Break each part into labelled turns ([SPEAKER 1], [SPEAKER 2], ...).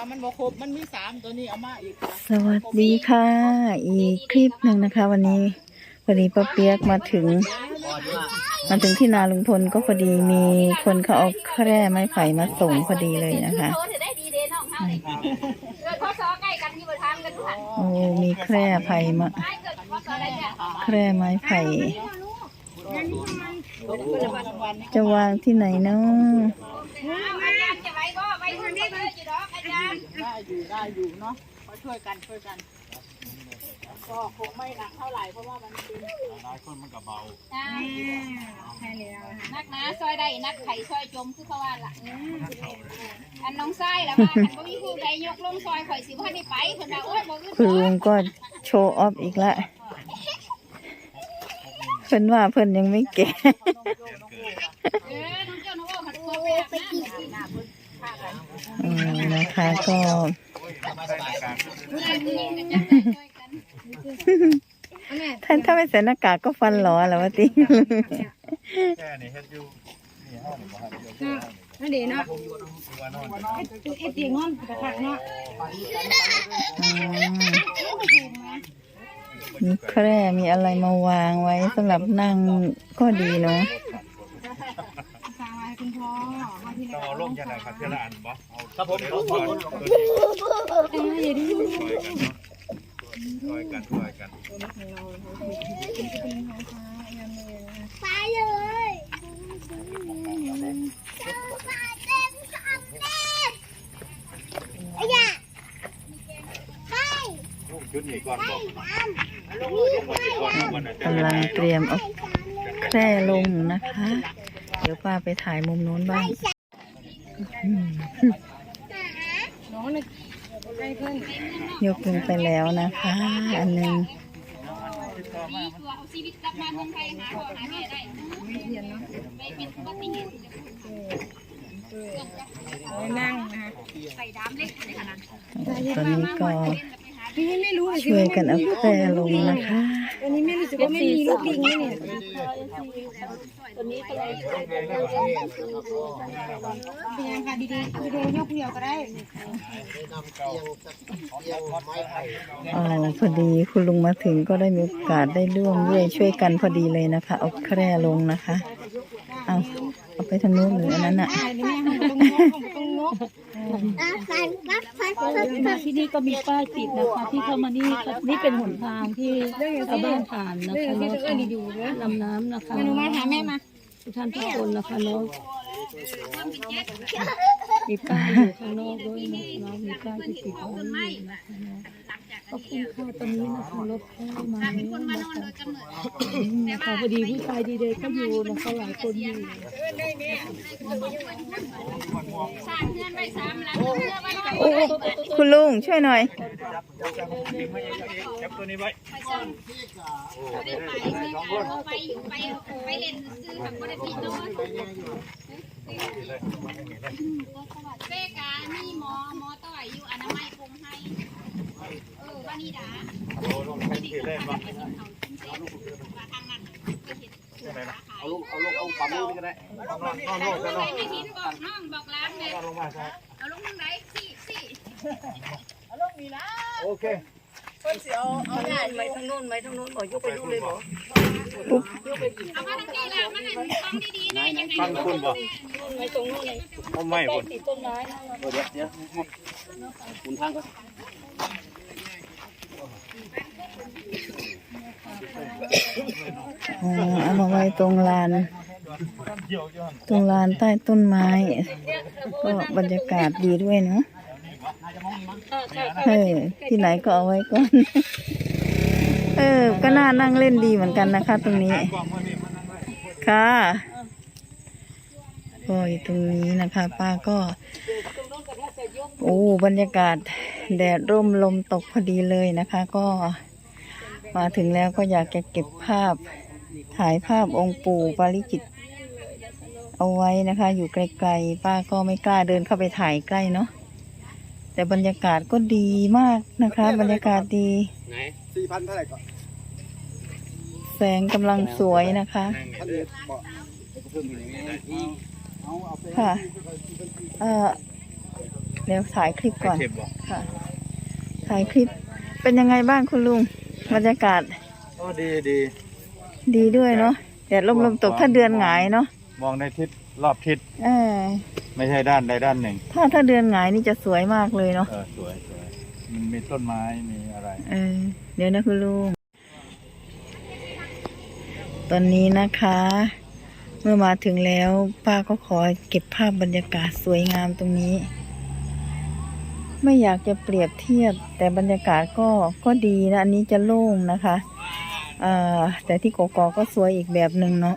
[SPEAKER 1] ว่ามันบ่ครบมันมีสามตัวนี้เอามาอีกค่ะ
[SPEAKER 2] สวัสดีค่ะ อีกคลิปหนึ่งนะคะ วันนี้พอดีป้าเปียกมาถึง มาถึงที่นาลุงพลก็พอดีมีคนเขาเอาแคร่ไม้ไผ่มาส่งพอดีเลยนะคะ
[SPEAKER 3] โตถือได้ดีเด้น้องเฮานี่เกิดข้อซอใกล้กันที่บ่ทางกันทุกหัน
[SPEAKER 2] โอ้มีแคร่ไผ่มา
[SPEAKER 3] ไม้เกิดข้อซอได้แค่
[SPEAKER 2] แคร่ไม้ไผ่
[SPEAKER 1] ตกกลางวัน
[SPEAKER 2] จะวางที่ไหนเนาะ
[SPEAKER 3] อยู่ได้อยู่
[SPEAKER 1] เนาะมาช่วยกันช่วยกัน ก็คงไม่หนักเท่าไหร่เพราะว่ามันเป็น
[SPEAKER 3] อ่านักนะซอยได้นักไข่ซอยจมคือเขาว่าล่ะอันน้องไส้แล้วว่าอันบ่มีผู้ใดยกลงซอยข่อยสิบ่ทันได้ไปเพิ่นว่าโอ๊ยบ่อื่น
[SPEAKER 2] คุณลุงก็โชว์ออฟอีกละเพิ่นว่าเพิ่นยังไม่แก่
[SPEAKER 3] เออน้องเจ้าน้องโอ้ผัดโคไปอาบน้ำ
[SPEAKER 2] อืมนะคะก็ท่านถ้าไม่ใส่หน้ากากก็ฟันหลอแล้ววะติ
[SPEAKER 4] แค่นี้เฮ็ดอยู่นี่ห้องบ่ครับเดี๋ยว
[SPEAKER 5] นั่นเดี๋ยวเนาะ
[SPEAKER 4] ว่านอน
[SPEAKER 5] เอ็ดเตียงนอนกระทักเนาะ
[SPEAKER 2] อืมมีแคร่มีอะไรมาวางไว้สำหรับนั่งก็ดีเนาะ
[SPEAKER 5] คุณพ่อมาที่
[SPEAKER 4] ต้องเอาลงจังไดครับเท่าละอันบ่เอา
[SPEAKER 6] ครับผม
[SPEAKER 4] เอาตัวนี้
[SPEAKER 5] เอออย่าดื้อ
[SPEAKER 4] ช่วยกันเนาะช่วยกันช่วยกัน
[SPEAKER 7] ไปเลยเจ้ามาเต็มสามเต็มไอ้ยาไป
[SPEAKER 4] ชุดนี้ก่อนบอก
[SPEAKER 7] ตาม
[SPEAKER 4] ก่อนวันนั้น
[SPEAKER 2] กำลังเตรียมเอาแคร่ลงนะคะเดี๋ยวป้าไปถ่ายมุมนู้นบ้างอืม
[SPEAKER 5] น้องนึกใกล้เพิ่น
[SPEAKER 2] ยกลงไปแล้วนะคะ อันหนึง
[SPEAKER 3] ดีตัวเอาชีวิตกลับมาเมืองไทยหาพ่อหาแม่ได้ไม่เป็นอุบัติเหตุ
[SPEAKER 5] ไปนั่งนะคะ
[SPEAKER 3] ใส่ดามเล็กในขนาด
[SPEAKER 2] ตอนนี้ก็
[SPEAKER 5] พี่ไม่รู้เลย
[SPEAKER 2] ช่วยกันเอาแคร่ลงนะคะ
[SPEAKER 5] ตอนนี้ไม่รู้สึกว่าไม่มีลูกลิงเลยเนี่ยเป็นยังค่ะดีๆวิดีโอยกเดียวก็ได้
[SPEAKER 2] อ๋อพอดีคุณลุงมาถึงก็ได้มีโอกาสได้ร่วมด้วยช่วยกันพอดีเลยนะคะเอาแคร่ลงนะคะเอาเอาไปทางนู้นหรืออันนั้นอะ
[SPEAKER 5] ใช่เลยแม่ของตรงนน่ะ
[SPEAKER 8] ที่นี่ก็มีป้ายติดนะคะที่เข้ามานี่นี่เป็นหนทางที่ชาวบ้านผ่านนะคะ
[SPEAKER 5] ที่
[SPEAKER 8] เนาะ
[SPEAKER 5] ต้องเอิ้นดีๆเลำ
[SPEAKER 8] น้ำนะคะ
[SPEAKER 5] มาหาแม่มา
[SPEAKER 8] ทุกท่านทุกคนนะคะน้องมีป้ายอยู่ข้างนอกด้วยนะน้องมีป้ายที่ติดไว้อยู่นะคะ เนาะขอบคุณค่ะตอนนี้นะคะรถเข้ามา
[SPEAKER 3] เป็น
[SPEAKER 8] แล้ว
[SPEAKER 3] คนมานอน
[SPEAKER 8] นะคะ
[SPEAKER 3] โดยกำเนิด
[SPEAKER 8] อืมนะคะพอดีผู้ชายดีเดย์ก็อยู่นะคะหลายคนอยู่
[SPEAKER 3] สร้างเงื่อนไว้สามหลังเงื่อไว้กับ
[SPEAKER 2] โอ้คุณลุงช่วยหน่อย
[SPEAKER 4] จับตัวนี้ไว้
[SPEAKER 3] ไปซ่อมไม่ได้ไปไม่ได้ไปไปไปเล่นซื้อแบบบ่ได้ผิดเนเป้กามีหมอหมอต่อยอยู่อนามัยกรุงให้ เออว่านี่ดา
[SPEAKER 4] โอ้ลงแทนที่เล่นบ่
[SPEAKER 6] เอาลูกเอาลูกเอาปั๊มลูกนี่ก็ได้
[SPEAKER 4] นอนนอนโลดกันเนาะ
[SPEAKER 3] ไม่ทิ้งบอกน้องบอกร้านเลย
[SPEAKER 4] ลงมาครับ
[SPEAKER 3] เอาลงทางไหนสี่สี่
[SPEAKER 6] โอเค
[SPEAKER 1] เพิ่นสิเอาเอาง่า
[SPEAKER 8] ไปทางโน้นไปทางโน้นบอกยกไปดูเลยบอก
[SPEAKER 3] เอามาทางนี้ละมันหันฟังดีๆนะยังไง
[SPEAKER 4] ฟังคุณบ่
[SPEAKER 8] ไปตรงโน้นเลย
[SPEAKER 4] เอาไม่
[SPEAKER 8] ป้ติดต้นไม้
[SPEAKER 6] เดี๋ยวเดี๋ยวคุณทางก็
[SPEAKER 2] เอามาไว้ตรงลาน ตรงลานใต้ต้นไม้ ก็บรรยากาศดีด้วยเนาะ เออที่ไหนก็เอาไว้ก่อน เออ ก็น่านั่งเล่นดีเหมือนกันนะคะ ตรงนี้ ค่ะก็อยู่ตรงนี้นะคะ ป้าก็ โอ้บรรยากาศแดดร่มลมตกพอดีเลยนะคะ ก็มาถึงแล้วก็อยากจะเก็บภาพถ่ายภาพองค์ปู่ปาริจิตเอาไว้นะคะ อยู่ไกลๆ ป้าก็ไม่กล้าเดินเข้าไปถ่ายใกล้เนาะ แต่บรรยากาศก็ดีมากนะคะ บรรยากาศดี
[SPEAKER 6] ไหนสี่พันเท่าไหร่ก่อน
[SPEAKER 2] แสงกำลังสวยนะคะ
[SPEAKER 6] พันเอ็ดบอกเพิ่มอีกอย่างนี้เอาเอาไป
[SPEAKER 2] ค่ะ เอ่อเดี๋ยวถ่ายคลิปก่อน
[SPEAKER 4] เข็มบ่
[SPEAKER 2] ค่ะ ถ่ายคลิปเป็นยังไงบ้างคุณลุง บรรยากาศ
[SPEAKER 4] ก็ดีดี
[SPEAKER 2] ดีด้วยเนาะแดดลมลมตกถ้าเดือนหงายเนาะ
[SPEAKER 4] มองในทิศรอบทิศ
[SPEAKER 2] เออ
[SPEAKER 4] ไม่ใช่ด้านใดด้านหนึ่ง
[SPEAKER 2] ถ้าถ้าเดือนหงายนี่จะสวยมากเลยเนาะ
[SPEAKER 4] เออสวยสวยมันมีต้นไม้มีอะไร
[SPEAKER 2] เออ เดี๋ยวนะคุณลุงตอนนี้นะคะ เมื่อมาถึงแล้วป้าก็ขอเก็บภาพบรรยากาศสวยงามตรงนี้ ไม่อยากจะเปรียบเทียบ แต่บรรยากาศก็ก็ดีนะ อันนี้จะโล่งนะคะเอ่อแต่ที่กกอกก็สวยอีกแบบหนึ่งเนาะ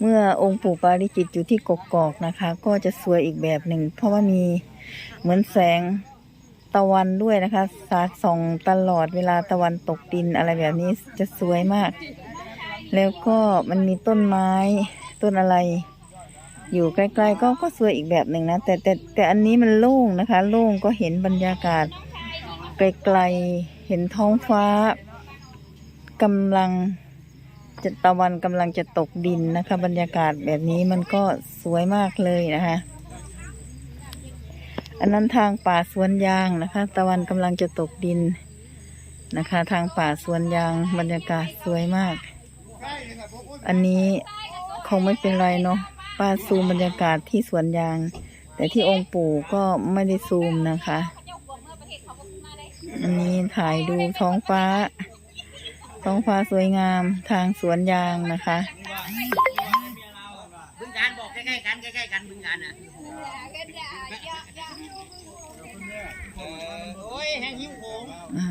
[SPEAKER 2] เมื่อองค์ปู่ปาริจิตอยู่ที่กกอกนะคะ ก็จะสวยอีกแบบหนึ่ง เพราะว่ามีเหมือนแสงตะวันด้วยนะคะ สาดส่องตลอดเวลาตะวันตกดินอะไรแบบนี้จะสวยมาก แล้วก็มันมีต้นไม้ต้นอะไร อยู่ใกล้ๆก็ก็สวยอีกแบบหนึ่งนะแต่แต่แต่อันนี้มันโล่งนะคะ โล่งก็เห็นบรรยากาศไกลๆเห็นท้องฟ้ากำลัง จะตะวันกำลังจะตกดินนะคะ บรรยากาศแบบนี้มันก็สวยมากเลยนะคะ อันนั้นทางป่าสวนยางนะคะ ตะวันกำลังจะตกดินนะคะ ทางป่าสวนยางบรรยากาศสวยมาก อันนี้คงไม่เป็นไรเนาะป้าซูมบรรยากาศที่สวนยาง แต่ที่องค์ปู่ก็ไม่ได้ซูมนะคะ อันนี้ถ่ายดูท้องฟ้า ท้องฟ้าสวยงามทางสวนยางนะคะ
[SPEAKER 6] บึงการบอกใกล้ๆกันใกล้ๆกันบึงการนะโอ้ยแห้งหิ้วโขง
[SPEAKER 2] อ่า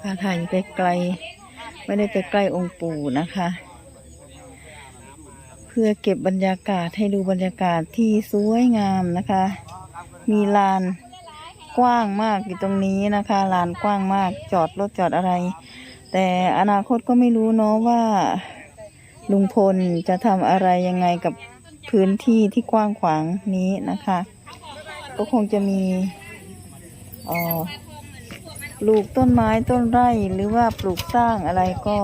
[SPEAKER 2] พาถ่ายอยู่ไกลๆไม่ได้ไปใกล้องค์ปู่นะคะ เพื่อเก็บบรรยากาศให้ดูบรรยากาศที่สวยงามนะคะ มีลาน กว้างมากอยู่ตรงนี้นะคะลานกว้างมากจอดรถจอดอะไร แต่อนาคตก็ไม่รู้เนาะว่า ลุงพลจะทำอะไรยังไงกับพื้นที่ที่กว้างขวางนี้นะคะ ก็คงจะมีออปลูกต้นไม้ต้นไร่หรือว่าปลูกสร้างอะไรก็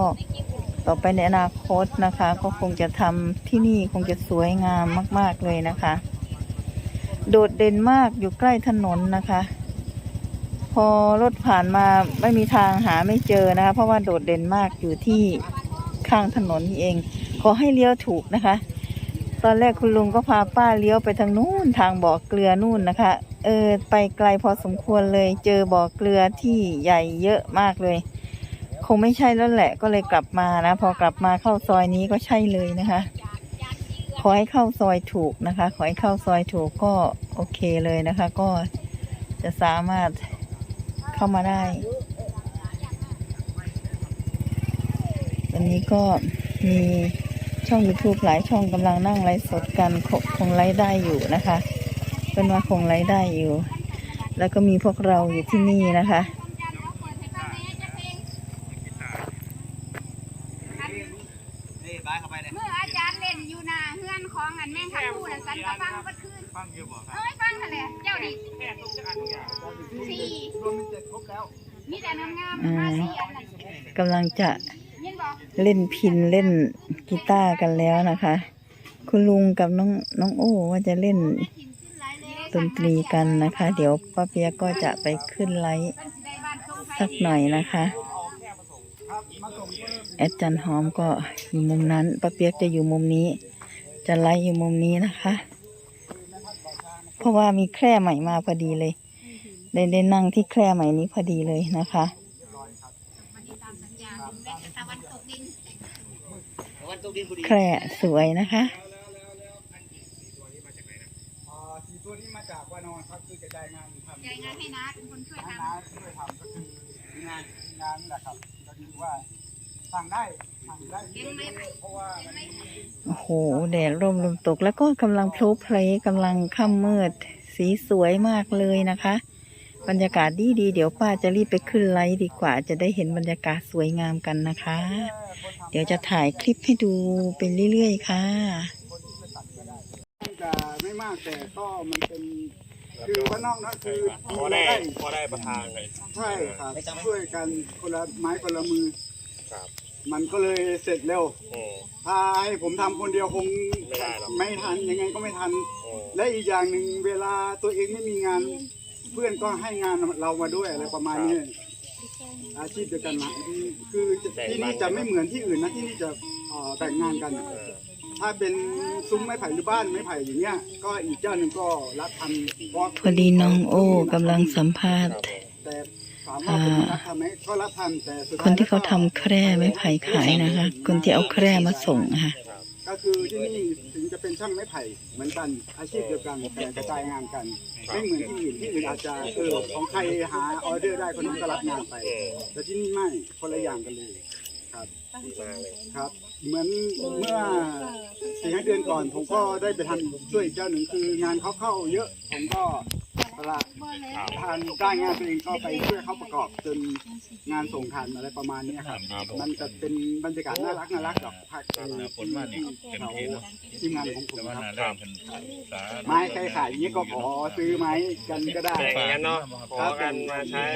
[SPEAKER 2] ต่อไปในอนาคตนะคะ ก็คงจะทำที่นี่คงจะสวยงามมาก ๆเลยนะคะ โดดเด่นมากอยู่ใกล้ถนนนะคะ พอรถผ่านมาไม่มีทางหาไม่เจอนะคะ เพราะว่าโดดเด่นมากอยู่ที่ข้างถนนนี่เอง ขอให้เลี้ยวถูกนะคะ ตอนแรกคุณลุงก็พาป้าเลี้ยวไปทางนู้นทางบ่อเกลือนู่นนะคะ เออไปไกลพอสมควรเลยเจอบ่อเกลือที่ใหญ่เยอะมากเลย คงไม่ใช่แล้วแหละก็เลยกลับมานะ พอกลับมาเข้าซอยนี้ก็ใช่เลยนะคะ อให้เข้าซอยถูกนะคะ ขอให้เข้าซอยถูกก็โอเคเลยนะคะ ก็จะสามารถเข้ามาได้ วันนี้ก็มีช่อง YouTube หลายช่องกำลังนั่งไลฟ์สดกันคงคงไลฟ์ได้อยู่นะคะเป็นว่าคงไลฟ์ได้อยู่ แล้วก็มีพวกเราอยู่ที่นี่นะคะ
[SPEAKER 6] นี่บายเข้าไปเลย
[SPEAKER 3] เมื่ออาจารย์เล่นอยู่หนาเฮือน ของอันแม่งขันพูน่ะสันก็ฟังก็คืน
[SPEAKER 4] ฟังอยู่บ่ครับ
[SPEAKER 3] เอ้ยฟังทะเลเจ้าดิสี่มีแต่งามๆมาสี่อันนั้น
[SPEAKER 2] กำลังจะ
[SPEAKER 3] ยินบอก
[SPEAKER 2] เล่นพินเล่นกีตาร์กันแล้วนะคะ คุณลุงกับน้องน้องโอ้ว่าจะเล่นดนตรีกันนะคะ เดี๋ยวป้าเปียกก็จะไปขึ้นไลฟ์
[SPEAKER 3] มันสิได้บ้านทรงไทย
[SPEAKER 2] สักหน่อยนะคะแอดจันหอมก็อยู่มุมนั้นป้าเปียกจะอยู่มุมนี้ จะไลฟ์อยู่มุมนี้นะคะ เพราะว่ามีแคร่ใหม่มาพอดีเลยได้ได้นั่งที่แคร่ใหม่นี้พอดีเลยนะคะ
[SPEAKER 3] แค
[SPEAKER 2] ร่สวยนะคะ
[SPEAKER 6] ตัวนี้มาจากวานอนครับคือกระจายงานทำ
[SPEAKER 3] ใจงานให้นะเป็นคนช่วยท
[SPEAKER 6] น้าช่วยทำก็คืองานงานนั่นแหละครับก็คือว่า สั่งได้สั่งได้ำ
[SPEAKER 3] เก่งไหม
[SPEAKER 6] เพราะว่า
[SPEAKER 2] โอ้โหแดดร่มลมตกแล้วก็กำลังพลุเพลกำลังค่ำมืด สีสวยมากเลยนะคะ บรรยากาศดีดีๆเดี๋ยวป้าจะรีบไปขึ้นไลฟ์ดีกว่า จะได้เห็นบรรยากาศสวยงามกันนะคะ เดี๋ยวจะถ่ายคลิปให้ดูเป็นเรื่อยๆค่ะ
[SPEAKER 6] จะไม่มากแต่ก็มันเป็นคือว่านนอกนะคือ
[SPEAKER 4] พอได้พอได้ประทานเลย
[SPEAKER 6] ใช่ครับช่วยกันคนละไม้คนละมือ
[SPEAKER 4] ครับ
[SPEAKER 6] มันก็เลยเสร็จเร็ว
[SPEAKER 4] โอ้
[SPEAKER 6] ถ้าให้ผมทำคนเดียวคง
[SPEAKER 4] ไม่ได้หรอก
[SPEAKER 6] ไม่ทันยังไงก็ไม่ทัน
[SPEAKER 4] โอ้
[SPEAKER 6] และอีกอย่างหนึ่งเวลาตัวเองไม่มีงาน เพื่อนก็ให้งานเรามาด้วยอะไรประมาณนี้อาชีพเดียวกันนะคือที่นี่จะไม่เหมือนที่อื่นนะที่นี่จะเอ่อแบ่งงานกัน
[SPEAKER 4] เออ
[SPEAKER 6] ถ้าเป็นซุ้มไม้ไผ่หรือบ้านไม้ไผ่อย่างเงี้ยก็อีกเจ้าหนึ่งก็รับทำเพราะ
[SPEAKER 2] พอดีน้องโอ้กำลังสัมภาษณ์ ค
[SPEAKER 6] ท้าย
[SPEAKER 2] นที่เขาทำแคร่ไม้ไผ่ขายนะคะ คนที่เอาแคร่มาส่งค่ะ
[SPEAKER 6] ก็คือที่นี่ถึงจะเป็นช่างไม้ไผ่เหมือนกันอาชีพเดียวกันแต่กระจายงานกัน ไม่เหมือนที่อื่นที่อื่นอาจจะเออของใครหาออเดอร์ได้คนนั้นก็รับงานไป แต่ที่นี่ไม่คนละอย่างกันเลยครับ
[SPEAKER 4] ดีมากเลย
[SPEAKER 6] ครับ เหมือนเมื่อสี่ห้าเดือนก่อนผมก็ได้ไปทำช่วยอีกเจ้าหนึ่งคืองานเขาเข้าเยอะผมก็ เวลาทานได้งานตัวเองก็ไปช่วยเขาประกอบจนงานส่งทันอะไรประมาณนี้ครับ มันจะเป็นบรรยากาศน่ารักน่ารักกับภาคเออ
[SPEAKER 4] ผลมานี่เต็ม
[SPEAKER 6] เขา
[SPEAKER 4] ที่เนาะ
[SPEAKER 6] ทีมงานของผมครับ ไม้ใครขายอย่างนี้ก็ขอซื้อไม้กันก็ได้
[SPEAKER 9] แบ่งกันเนาะขอกันมาใช้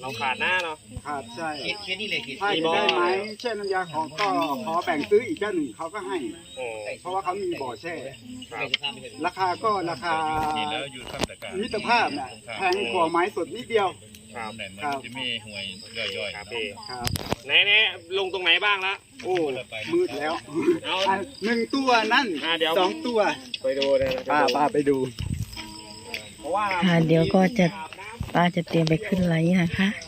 [SPEAKER 9] เราขาดหน้าเนาะ
[SPEAKER 6] ครับใช่
[SPEAKER 9] เคสนี่เลยเคส
[SPEAKER 6] ถ้าจะได้ไม้แช่น้ำยาของก็ขอแบ่งซื้ออีกเจ้าหนึ่งเขาก็ให้ เพราะว่าเขามีบ่อแช่
[SPEAKER 9] รับ
[SPEAKER 6] ราคาก็ราคา
[SPEAKER 4] ทีแล้วอยู่ข้ามตะการ
[SPEAKER 6] มิตรภาพนะแพงกว่าไม้สดนิดเดียว
[SPEAKER 9] ครับ
[SPEAKER 4] แหน่มันจะมีห่วยย่อยๆ
[SPEAKER 9] ครับ
[SPEAKER 4] เนาะ
[SPEAKER 9] พี่
[SPEAKER 6] ครับ
[SPEAKER 9] ไหนไหนลงตรงไหนบ้างละ
[SPEAKER 6] โอ้มืดแล้ว
[SPEAKER 9] เอา
[SPEAKER 6] อะหนึ่งตัวนั่น
[SPEAKER 9] อะเดี๋ยว
[SPEAKER 6] สองตัว
[SPEAKER 9] ไปดูเลยนะ
[SPEAKER 6] ป้าป้าไปดู
[SPEAKER 9] เพราะว่า
[SPEAKER 2] ค่ะเดี๋ยวก็จะป้าจะเตรียมไปขึ้นไลฟ์นะคะ
[SPEAKER 9] ค